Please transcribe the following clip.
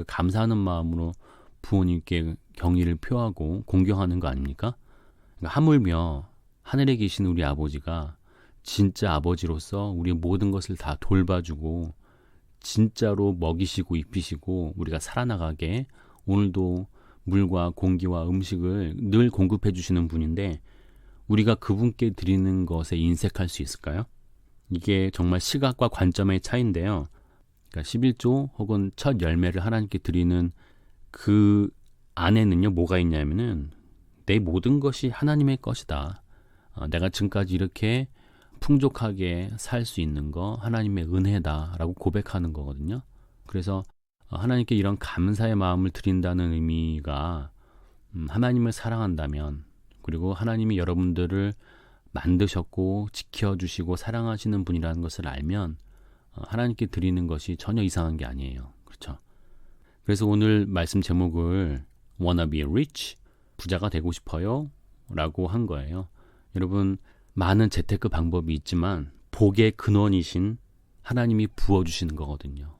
우리가 감사하는 마음으로 부모님께 경의를 표하고 공경하는 거 아닙니까? 그러니까 하물며 하늘에 계신 우리 아버지가 진짜 아버지로서 우리 모든 것을 다 돌봐주고 진짜로 먹이시고 입히시고 우리가 살아나가게 오늘도 물과 공기와 음식을 늘 공급해 주시는 분인데 우리가 그분께 드리는 것에 인색할 수 있을까요? 이게 정말 시각과 관점의 차이인데요. 그러니까 11조 혹은 첫 열매를 하나님께 드리는 그 안에는요, 뭐가 있냐면은 내 모든 것이 하나님의 것이다. 어, 내가 지금까지 이렇게 풍족하게 살 수 있는 거 하나님의 은혜다라고 고백하는 거거든요. 그래서 어, 하나님께 이런 감사의 마음을 드린다는 의미가 음, 하나님을 사랑한다면 그리고 하나님이 여러분들을 만드셨고 지켜주시고 사랑하시는 분이라는 것을 알면 어, 하나님께 드리는 것이 전혀 이상한 게 아니에요. 그렇죠? 그래서 오늘 말씀 제목을 wanna be rich 부자가 되고 싶어요 라고 한 거예요. 여러분 많은 재테크 방법이 있지만 복의 근원이신 하나님이 부어 주시는 거거든요.